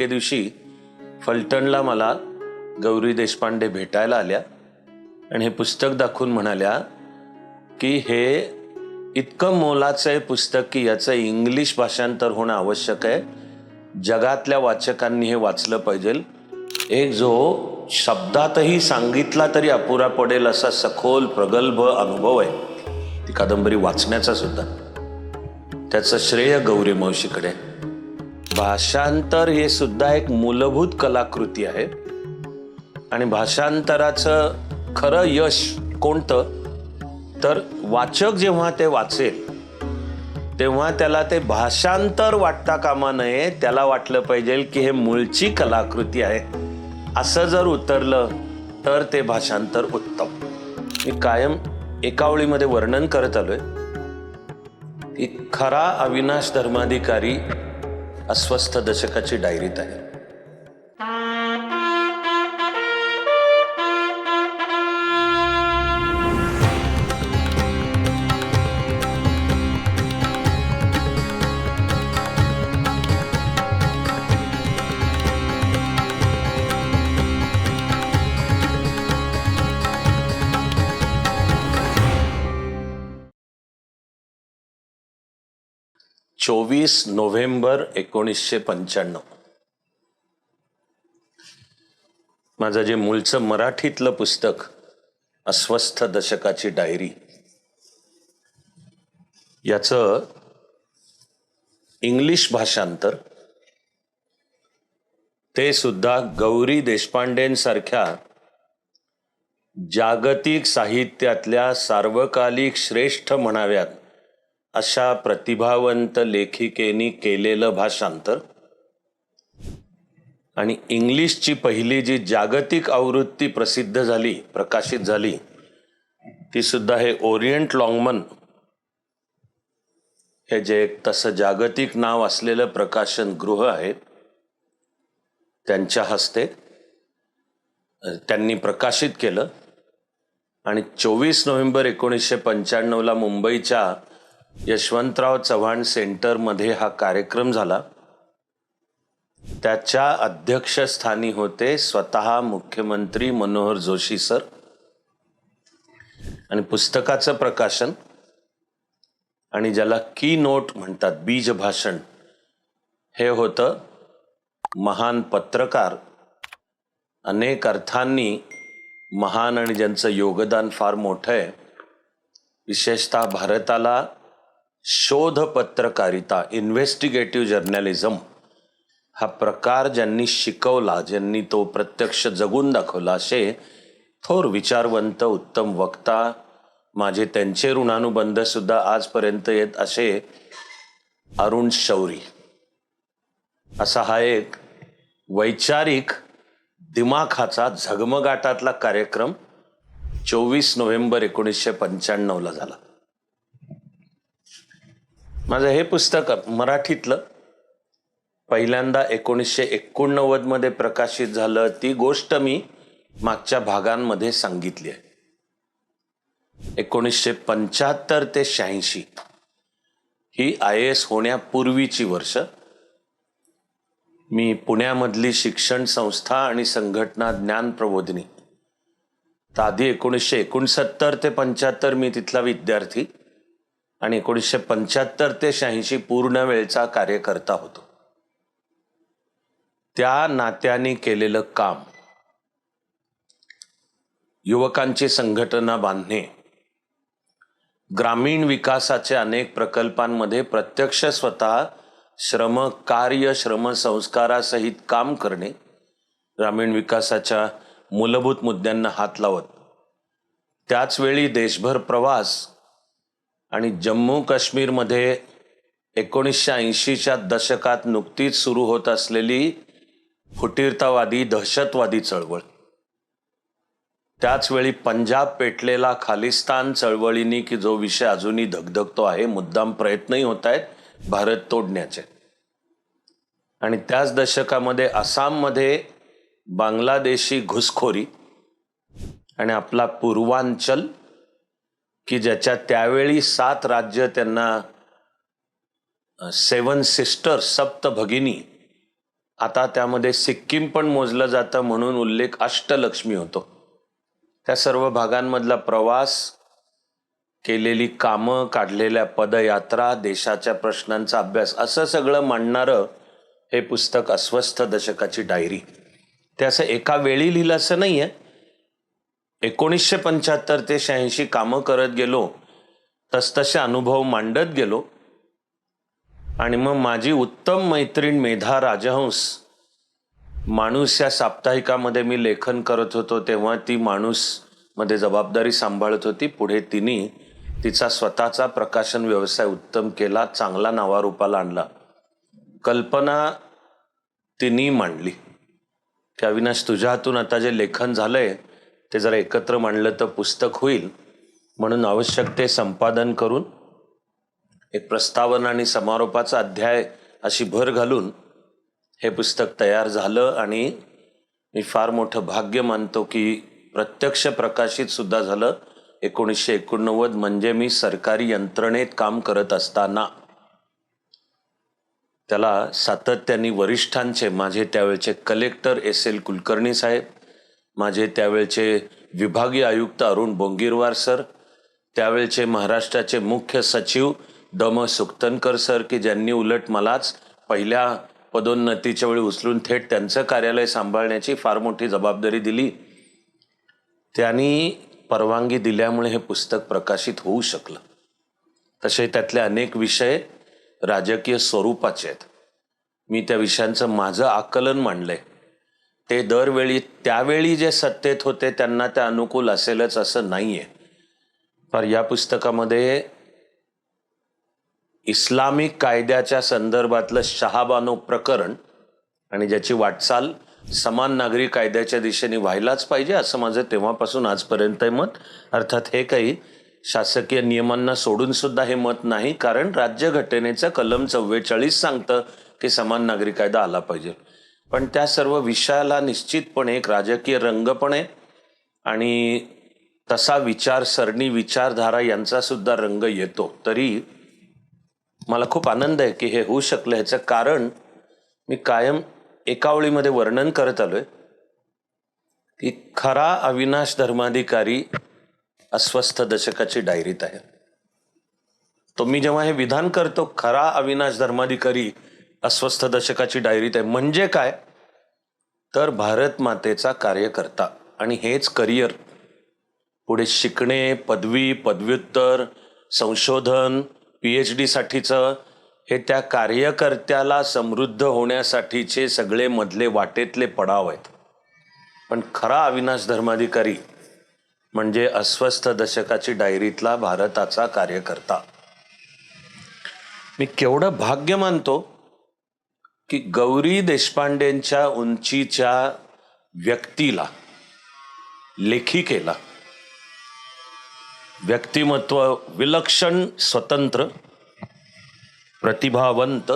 एके दिवशी फलटणला मला गौरी देशपांडे भेटायला आल्या आणि हे पुस्तक दाखवून म्हणाल्या की हे इतकं मोलाचं आहे पुस्तक की याचं इंग्लिश भाषांतर होणं आवश्यक आहे. जगातल्या वाचकांनी हे वाचलं पाहिजे. एक जो शब्दातही सांगितला तरी अपुरा पडेल असा सखोल प्रगल्भ अनुभव आहे. ती कादंबरी वाचण्याचा सुद्धा. त्याचं श्रेय गौरी मावशीकडे आहे. भाषांतर हे सुद्धा एक मूलभूत कलाकृती आहे. आणि भाषांतराचं खरं यश कोणतं? तर वाचक जेव्हा ते वाचेल तेव्हा त्याला ते भाषांतर वाटता कामा नये त्याला वाटलं पाहिजे की हे मूळची कलाकृती आहे. असं जर उतरलं तर ते भाषांतर उत्तम. मी कायम एका ओळीमध्ये वर्णन करत आलोय. की खरा अविनाश धर्माधिकारी अस्वस्थ दशकाची डायरीत आहे. चोवीस नोव्हेंबर एकोणीसशे पंच्याण्णव. माझं जे मूळचं मराठीतलं पुस्तक अस्वस्थ दशकाची डायरी याचं इंग्लिश भाषांतर ते सुद्धा गौरी देशपांडेंसारख्या जागतिक साहित्यातल्या सार्वकालिक श्रेष्ठ म्हणाव्यात. अशा प्रतिभावंत लेखिकेनी केलेलं भाषांतर. आणि इंग्लिशची पहिली जी जागतिक आवृत्ती प्रसिद्ध झाली प्रकाशित झाली ती सुद्धा हे ओरिएंट लॉंगमन. हे जे एक तसं जागतिक नाव असलेलं प्रकाशन गृह आहे त्यांच्या हस्ते त्यांनी प्रकाशित केलं. आणि चोवीस नोव्हेंबर एकोणीसशे पंच्याण्णवला मुंबईच्या यशवंतराव चव्हाण सेंटरमध्ये हा कार्यक्रम झाला. त्याच्या अध्यक्षस्थानी होते स्वतः मुख्यमंत्री मनोहर जोशी सर. आणि पुस्तकाचं प्रकाशन. आणि ज्याला की नोट म्हणतात बीज भाषण. हे होतं महान पत्रकार. अनेक अर्थांनी महान आणि ज्यांचं योगदान फार मोठं आहे. विशेषतः भारताला शोध पत्रकारिता इन्व्हेस्टिगेटिव्ह जर्नलिझम हा प्रकार ज्यांनी शिकवला ज्यांनी तो प्रत्यक्ष जगून दाखवला असे थोर विचारवंत उत्तम वक्ता माझे त्यांचे ऋणानुबंधसुद्धा आजपर्यंत येत असे अरुण शौरी. असा हा एक वैचारिक दिमाखाचा झगमगाटातला कार्यक्रम चोवीस नोव्हेंबर एकोणीसशे पंच्याण्णवला झाला. माझं हे पुस्तक मराठीतलं पहिल्यांदा एकोणीसशे एकोणनव्वदमध्ये प्रकाशित झालं ती गोष्ट मी मागच्या भागांमध्ये सांगितली आहे. एकोणीसशे पंच्याहत्तर ते शहाऐंशी ही आय एस होण्यापूर्वीची वर्ष. मी पुण्यामधली शिक्षण संस्था आणि संघटना ज्ञान प्रबोधिनी. तर आधी एकोणीसशे एकोणसत्तर ते पंच्याहत्तर मी तिथला विद्यार्थी आणि एकोणीसशे पंच्याहत्तर ते शहाऐंशी पूर्ण वेळचा कार्यकर्ता होतो. त्या नात्याने केलेलं काम युवकांची संघटना बांधणे ग्रामीण विकासाच्या अनेक प्रकल्पांमध्ये प्रत्यक्ष स्वतः श्रम कार्य श्रमसंस्कारासहित काम करणे ग्रामीण विकासाच्या मूलभूत मुद्द्यांना हात लावत त्याचवेळी देशभर प्रवास आणि जम्मू काश्मीरमध्ये एकोणीसशे ऐंशीच्या दशकात नुकतीच सुरू होत असलेली फुटीरतावादी दहशतवादी चळवळ. त्याचवेळी पंजाब पेटलेला खालिस्तान चळवळीनी की जो विषय अजूनही धगधगतो आहे मुद्दाम प्रयत्नही होत आहेत भारत तोडण्याचे. आणि त्याच दशकामध्ये आसाममध्ये बांगलादेशी घुसखोरी आणि आपला पूर्वांचल की ज्याच्या त्यावेळी सात राज्य त्यांना सेवन सिस्टर सप्त भगिनी आता त्यामध्ये सिक्कीम पण मोजलं जातं म्हणून उल्लेख अष्टलक्ष्मी होतो. त्या सर्व भागांमधला प्रवास केलेली कामं काढलेल्या पदयात्रा देशाच्या प्रश्नांचा अभ्यास असं सगळं मांडणारं हे पुस्तक अस्वस्थ दशकाची डायरी. ते असं एका वेळी लिहिलं असं नाही आहे एकोणीसशे पंच्याहत्तर ते शहाऐंशी कामं करत गेलो तसतसे अनुभव मांडत गेलो. आणि मग माझी उत्तम मैत्रीण मेधा राजहंस माणूस या साप्ताहिकामध्ये मी लेखन करत होतो तेव्हा ती माणूसमध्ये जबाबदारी सांभाळत होती. पुढे तिने तिचा स्वतःचा प्रकाशन व्यवसाय उत्तम केला चांगला नावारूपाला आणला. कल्पना तिने मांडली. की अविनाश तुझ्या हातून आता जे लेखन झालंय ते जरा एकत्र मांडलं तर पुस्तक होईल. म्हणून आवश्यक ते संपादन करून एक प्रस्तावना आणि समारोपाचा अध्याय अशी भर घालून हे पुस्तक तयार झालं आणि मी फार मोठं भाग्य मानतो की प्रत्यक्ष प्रकाशित सुद्धा झालं. एकोणीसशे एकोणनव्वद म्हणजे मी सरकारी यंत्रणेत काम करत असताना. त्याला सातत्याने वरिष्ठांचे माझे त्यावेळचे कलेक्टर एस एल कुलकर्णी साहेब माझे त्यावेळचे विभागीय आयुक्त अरुण बोंगीरवार सर त्यावेळचे महाराष्ट्राचे मुख्य सचिव दम सुक्तनकर सर की ज्यांनी उलट मलाच पहिल्या पदोन्नतीच्या वेळी उचलून थेट त्यांचं कार्यालय सांभाळण्याची फार मोठी जबाबदारी दिली. त्यांनी परवानगी दिल्यामुळे हे पुस्तक प्रकाशित होऊ शकलं. तसे त्यातले अनेक विषय राजकीय स्वरूपाचे आहेत. मी त्या विषयांचं माझं आकलन मांडलंय. ते दरवेळी त्यावेळी जे सत्तेत होते त्यांना त्या अनुकूल असेलच असं नाहीये. तर या पुस्तकामध्ये इस्लामिक कायद्याच्या संदर्भातलं शहाबानो प्रकरण आणि ज्याची वाटचाल समान नागरी कायद्याच्या दिशेने व्हायलाच पाहिजे असं माझं तेव्हापासून आजपर्यंत मत. अर्थात हे काही शासकीय नियमांना सोडून सुद्धा हे मत नाही कारण राज्यघटनेचं कलम चव्वेचाळीस सांगतं की समान नागरी कायदा आला पाहिजे. पण त्या सर्व विषयाला निश्चितपणे एक राजकीय रंग पण आहे. आणि तसा विचारसरणी विचारधारा यांचा सुद्धा रंग येतो. तरी मला खूप आनंद आहे की हे होऊ शकलं ह्याचं कारण मी कायम एका ओळीमध्ये वर्णन करत आलोय की खरा अविनाश धर्माधिकारी अस्वस्थ दशकाची डायरीत आहे. तो मी जेव्हा हे विधान करतो खरा अविनाश धर्माधिकारी अस्वस्थ दशकाची डायरीत आहे म्हणजे काय? तर भारत मातेचा कार्यकर्ता. आणि हेच करिअर पुढे शिकणे पदवी पदव्युत्तर संशोधन पी एच डीसाठीचं हे त्या कार्यकर्त्याला समृद्ध होण्यासाठीचे सगळे मधले वाटेतले पडाव आहेत. पण खरा अविनाश धर्माधिकारी म्हणजे अस्वस्थ दशकाची डायरीतला भारताचा कार्यकर्ता. मी केवढं भाग्य मानतो? की गौरी देशपांडेंच्या उंचीच्या व्यक्तीला लेखिकेला व्यक्तिमत्व विलक्षण स्वतंत्र प्रतिभावंत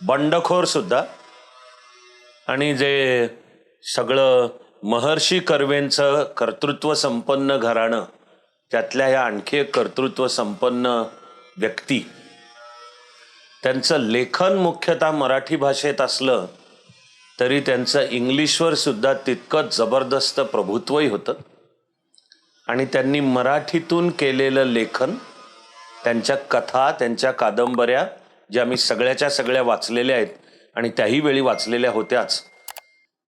बंडखोर सुद्धा आणि जे सगळं महर्षी कर्वेंचं कर्तृत्व संपन्न घराणं त्यातल्या ह्या आणखी एक कर्तृत्व संपन्न व्यक्ती त्यांचं लेखन मुख्यतः मराठी भाषेत असलं तरी त्यांचं इंग्लिशवर सुद्धा तितकंच जबरदस्त प्रभुत्वही होतं. आणि त्यांनी मराठीतून केलेलं लेखन त्यांच्या कथा त्यांच्या कादंबऱ्या ज्या मी सगळ्याच्या सगळ्या वाचलेल्या आहेत आणि त्याही वेळी वाचलेल्या होत्याच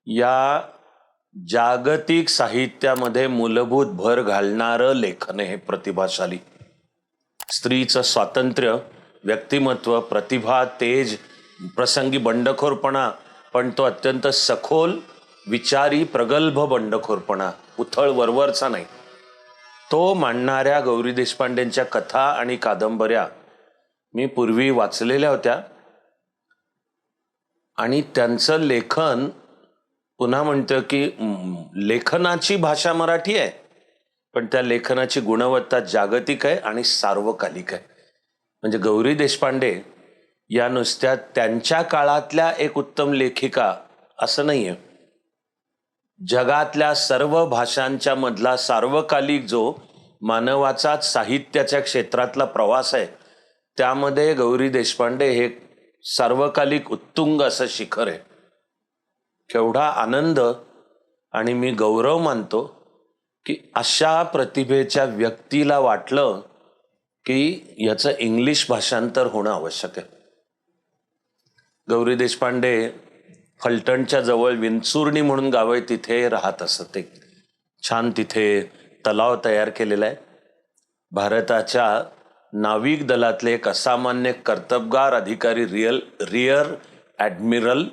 या जागतिक साहित्यामध्ये मूलभूत भर घालणारं लेखन आहे हे प्रतिभाशाली. स्त्रीचं स्वातंत्र्य व्यक्तिमत्व प्रतिभा तेज प्रसंगी बंडखोरपणा पण तो अत्यंत सखोल विचारी प्रगल्भ बंडखोरपणा उथळ वरवरचा नाही. तो मांडणाऱ्या गौरी देशपांडेंच्या कथा आणि कादंबऱ्या मी पूर्वी वाचलेल्या होत्या आणि त्यांचं लेखन पुन्हा म्हणतं की लेखनाची भाषा मराठी आहे पण त्या लेखनाची गुणवत्ता जागतिक आहे आणि सार्वकालिक आहे. म्हणजे गौरी देशपांडे या नुसत्या त्यांच्या काळातल्या एक उत्तम लेखिका असं नाही आहे जगातल्या सर्व भाषांच्या मधला सार्वकालिक जो मानवाचा साहित्याच्या क्षेत्रातला प्रवास आहे त्यामध्ये गौरी देशपांडे हे सार्वकालिक उत्तुंग असं शिखर आहे. केवढा आनंद आणि मी गौरव मानतो की अशा प्रतिभेच्या व्यक्तीला वाटलं की याचं इंग्लिश भाषांतर होणं आवश्यक आहे. गौरी देशपांडे फलटणच्या जवळ विंचुर्णी म्हणून गाव आहे तिथे राहत असत. एक छान तिथे तलाव तयार केलेला आहे. भारताच्या नाविक दलातले एक असामान्य कर्तबगार अधिकारी real rear admiral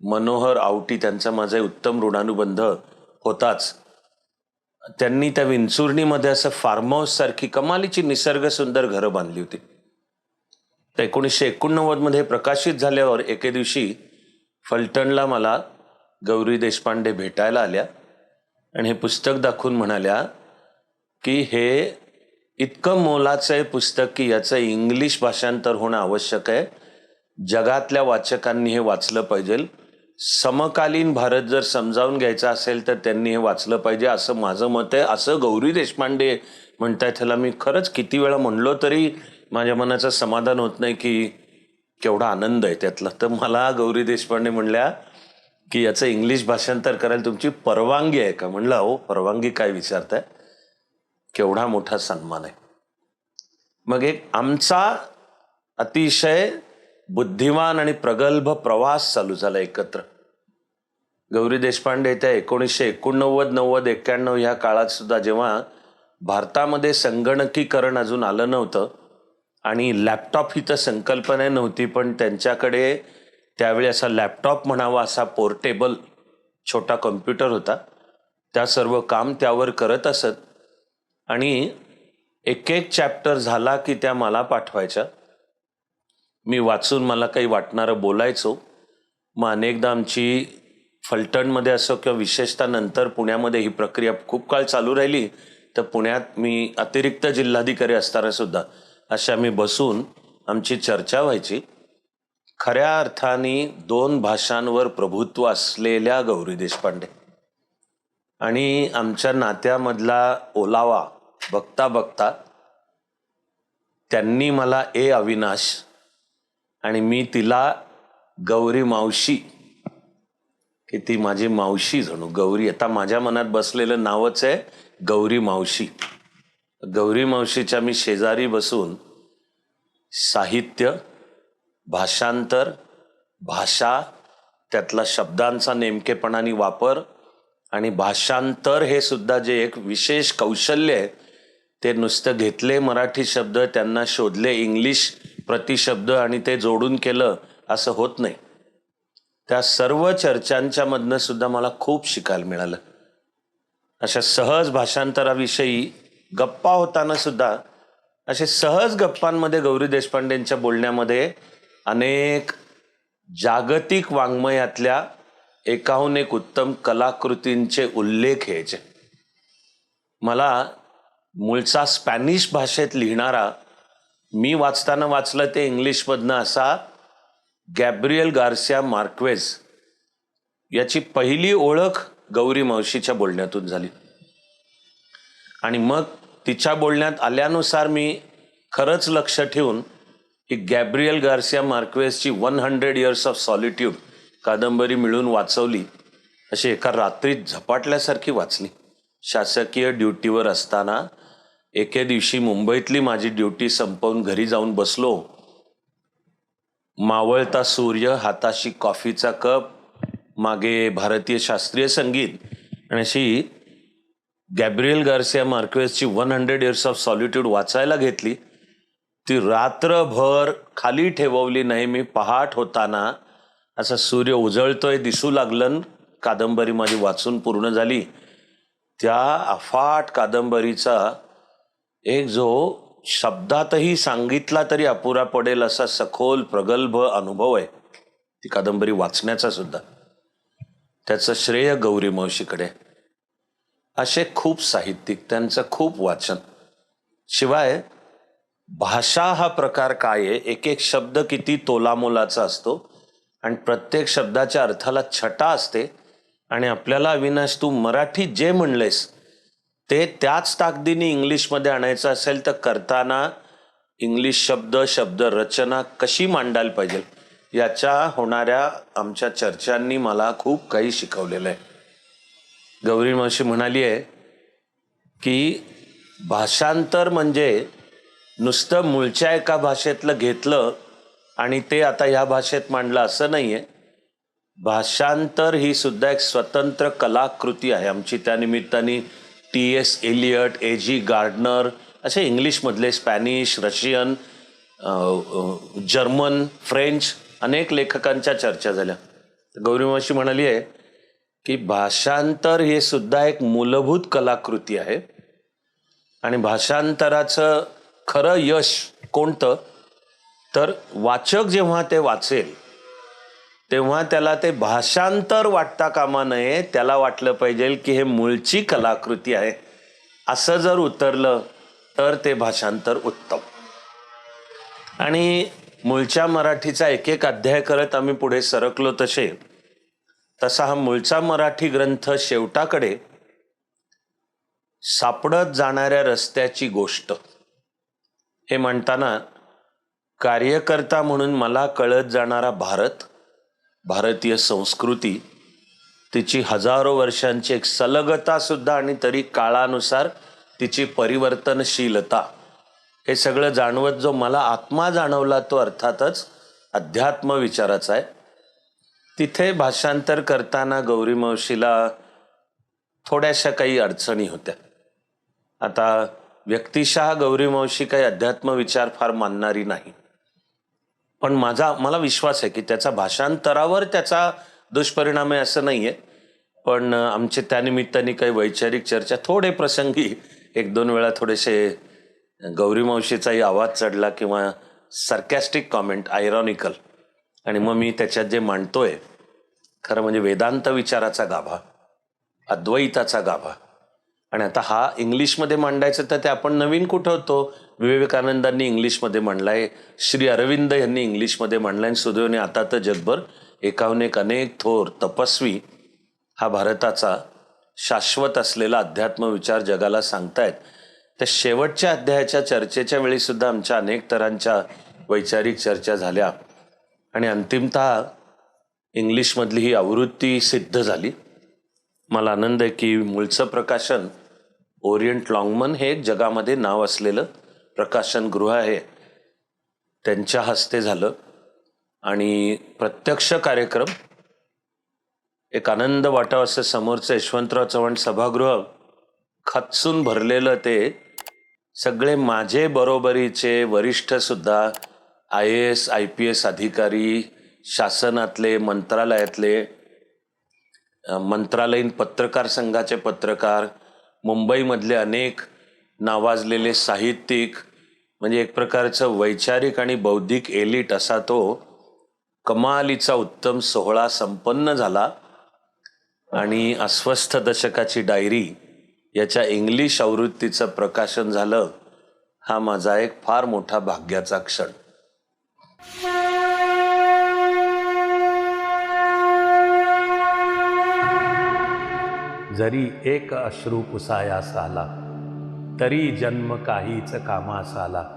Manohar Awati त्यांचा माझा उत्तम ऋणानुबंध होताच. त्यांनी त्या विंचुर्णीमध्ये असं फार्म हाऊस सारखी कमालीची निसर्ग सुंदर घरं बांधली होती. तर एकोणीसशे एकोणनव्वदमध्ये प्रकाशित झाल्यावर एके दिवशी फलटणला मला गौरी देशपांडे भेटायला आल्या आणि हे पुस्तक दाखवून म्हणाल्या की हे इतकं मोलाचं आहे पुस्तक की याचं इंग्लिश भाषांतर होणं आवश्यक आहे. जगातल्या वाचकांनी हे वाचलं पाहिजे समकालीन भारत जर समजावून घ्यायचा असेल तर त्यांनी हे वाचलं पाहिजे असं माझं मत आहे. असं गौरी देशपांडे म्हणताय त्याला मी खरंच किती वेळा म्हणलो तरी माझ्या मनाचं समाधान होत नाही की केवढा आनंद आहे त्यातला. तर मला गौरी देशपांडे म्हणल्या की याचं इंग्लिश भाषांतर करायला तुमची परवानगी आहे का? म्हणलं अहो परवानगी काय विचारताय? केवढा मोठा सन्मान आहे. मग एक आमचा अतिशय बुद्धिमान आणि प्रगल्भ प्रवास चालू झाला एकत्र. गौरी देशपांडे त्या एकोणीसशे एकोणनव्वद नव्वद एक्क्याण्णव ह्या काळात सुद्धा जेव्हा भारतामध्ये संगणकीकरण अजून आलं नव्हतं आणि लॅपटॉप ही तर संकल्पना नव्हती पण त्यांच्याकडे त्यावेळी असा लॅपटॉप म्हणावा असा पोर्टेबल छोटा कम्प्युटर होता. त्या सर्व काम त्यावर करत असत आणि एक एक चॅप्टर झाला की त्या मला पाठवायच्या. मी वाचून मला काही वाटणारं बोलायचो. मग अनेकदा आमची फलटणमध्ये असो किंवा विशेषतः नंतर पुण्यामध्ये ही प्रक्रिया खूप काळ चालू राहिली तर पुण्यात मी अतिरिक्त जिल्हाधिकारी असताना सुद्धा अशा मी बसून आमची चर्चा व्हायची. खऱ्या अर्थाने दोन भाषांवर प्रभुत्व असलेल्या गौरी देशपांडे आणि आमच्या नात्यामधला ओलावा बघता बघता त्यांनी मला ए अविनाश आणि मी तिला गौरी मावशी की ती माझी मावशी जणू गौरी. आता माझ्या मनात बसलेलं नावच आहे गौरी मावशी. गौरी मावशीच्या मी शेजारी बसून साहित्य भाषांतर भाषा त्यातला शब्दांचा नेमकेपणाने वापर आणि भाषांतर हे सुद्धा जे एक विशेष कौशल्य आहे ते नुसतं घेतले मराठी शब्द त्यांना शोधले इंग्लिश प्रतिशब्द आणि ते जोडून केलं असं होत नाही. त्या सर्व चर्चांच्यामधनं सुद्धा मला खूप शिकायला मिळालं. अशा सहज भाषांतराविषयी गप्पा होताना सुद्धा असे सहज गप्पांमध्ये गौरी देशपांडेंच्या बोलण्यामध्ये अनेक जागतिक वाङ्मयातल्या एकाहून एक उत्तम कलाकृतींचे उल्लेख यायचे. मला मूळचा स्पॅनिश भाषेत लिहिणारा मी वाचताना वाचलं ते इंग्लिशमधनं असा गॅब्रियल गार्सिया मार्क्वेज याची पहिली ओळख गौरी मावशीच्या बोलण्यातून झाली. आणि मग तिच्या बोलण्यात आल्यानुसार मी खरंच लक्ष ठेवून ही Gabriel Garcia मार्क्वेजची one hundred years of solitude कादंबरी मिळून वाचवली अशी एका रात्रीत झपाटल्यासारखी वाचली. शासकीय ड्युटीवर असताना एके दिवशी मुंबईतली माझी ड्युटी संपवून घरी जाऊन बसलो. मावळता सूर्य हाताशी कॉफीचा कप मागे भारतीय शास्त्रीय संगीत आणि अशी Gabriel Garcia मार्क्वेसची one hundred years of solitude वाचायला घेतली. ती रात्रभर खाली ठेवली नाही मी पहाट होताना असा सूर्य उजळतोय दिसू लागलं कादंबरी माझी वाचून पूर्ण झाली. त्या अफाट कादंबरीचा एक जो शब्दातही सांगितला तरी अपुरा पडेल असा सखोल प्रगल्भ अनुभव आहे. ती कादंबरी वाचण्याचा सुद्धा. त्याचं श्रेय गौरी महर्षीकडे असे खूप साहित्यिक त्यांचं खूप वाचन. शिवाय भाषा हा प्रकार काय आहे? एक एक शब्द किती तोलामोलाचा असतो आणि प्रत्येक शब्दाच्या अर्थाला छटा असते आणि आपल्याला अविनाश तू मराठी जे म्हणलेस ते त्याच ताकदीने इंग्लिशमध्ये आणायचं असेल तर करताना इंग्लिश शब्द शब्द रचना कशी मांडायला पाहिजे? याच्या होणाऱ्या आमच्या चर्चांनी मला खूप काही शिकवलेलं आहे. गौरी मावशी म्हणाली आहे की भाषांतर म्हणजे नुसतं मूळच्या एका भाषेतलं घेतलं आणि ते आता ह्या भाषेत मांडलं असं नाही आहे भाषांतर ही सुद्धा एक स्वतंत्र कलाकृती आहे. आमची त्या निमित्ताने T S Eliot A G Gardner असे इंग्लिशमधले स्पॅनिश रशियन जर्मन फ्रेंच अनेक लेखकांच्या चर्चा झाल्या. गौरीमाशी म्हणाली आहे की भाषांतर हे सुद्धा एक मूलभूत कलाकृती आहे. आणि भाषांतराचं खरं यश कोणतं? तर वाचक जेव्हा ते वाचेल तेव्हा त्याला ते भाषांतर वाटता कामा नये त्याला वाटलं पाहिजे की हे मूळची कलाकृती आहे. असं जर उतरलं तर ते भाषांतर उत्तम. आणि मूळच्या मराठीचा एक एक अध्याय करत आम्ही पुढे सरकलो तसे. तसा हा मूळचा मराठी ग्रंथ शेवटाकडे सापडत जाणाऱ्या रस्त्याची गोष्ट. हे म्हणताना कार्यकर्ता म्हणून मला कळत जाणारा भारत भारतीय संस्कृती तिची हजारो वर्षांची एक सलगतासुद्धा आणि तरी काळानुसार तिची परिवर्तनशीलता. हे सगळं जाणवत जो मला आत्मा जाणवला तो अर्थातच अध्यात्म विचाराचा आहे. तिथे भाषांतर करताना गौरी मावशीला थोड्याशा काही अडचणी होत्या. आता व्यक्तिशः गौरी मावशी काही अध्यात्म विचार फार मानणारी नाही. पण माझा मला विश्वास आहे की त्याचा भाषांतरावर त्याचा दुष्परिणाम आहे असं नाही आहे पण आमचे त्यानिमित्ताने काही वैचारिक चर्चा थोडे प्रसंगी एक दोन वेळा थोडेसे गौरी मावशीचाही आवाज चढला किंवा सर्कॅस्टिक कॉमेंट आयरॉनिकल आणि मग मी त्याच्यात जे मांडतोय खरं म्हणजे वेदांत विचाराचा गाभा अद्वैताचा गाभा. आणि आता हा इंग्लिशमध्ये मांडायचं तर ते आपण नवीन कुठं होतो? विवेकानंदांनी इंग्लिशमध्ये मांडलाय श्री अरविंद यांनी इंग्लिशमध्ये मांडलाय आणि सुदैवने आता तर जगभर एकाहून एक अनेक थोर तपस्वी हा भारताचा शाश्वत असलेला अध्यात्म विचार जगाला सांगतायत. त्या शेवटच्या अध्यायाच्या चर्चेच्या वेळीसुद्धा आमच्या अनेक तरांच्या वैचारिक चर्चा झाल्या. आणि अंतिमतः इंग्लिशमधली ही आवृत्ती सिद्ध झाली. मला आनंद आहे की मूळचं प्रकाशन ओरिएंट लॉंगमन हे एक जगामध्ये नाव असलेलं प्रकाशनगृह आहे. त्यांच्या हस्ते झालं. आणि प्रत्यक्ष कार्यक्रम एक आनंद वाटावं असं समोरचं यशवंतराव चव्हाण सभागृह खचून भरलेलं ते सगळे माझे बरोबरीचे वरिष्ठसुद्धा I A S I P S अधिकारी शासनातले मंत्रालयातले मंत्रालयीन पत्रकार संघाचे पत्रकार मुंबईमधले अनेक नावाजलेले साहित्यिक म्हणजे एक प्रकारचं वैचारिक आणि बौद्धिक एलिट असा तो कमालीचा उत्तम सोहळा संपन्न झाला आणि अस्वस्थ दशकाची डायरी याच्या इंग्लिश आवृत्तीचं प्रकाशन झालं हा माझा एक फार मोठा भाग्याचा क्षण. जरी एक अश्रू पुसायास आला तरी जन्म काहीच कामास आला.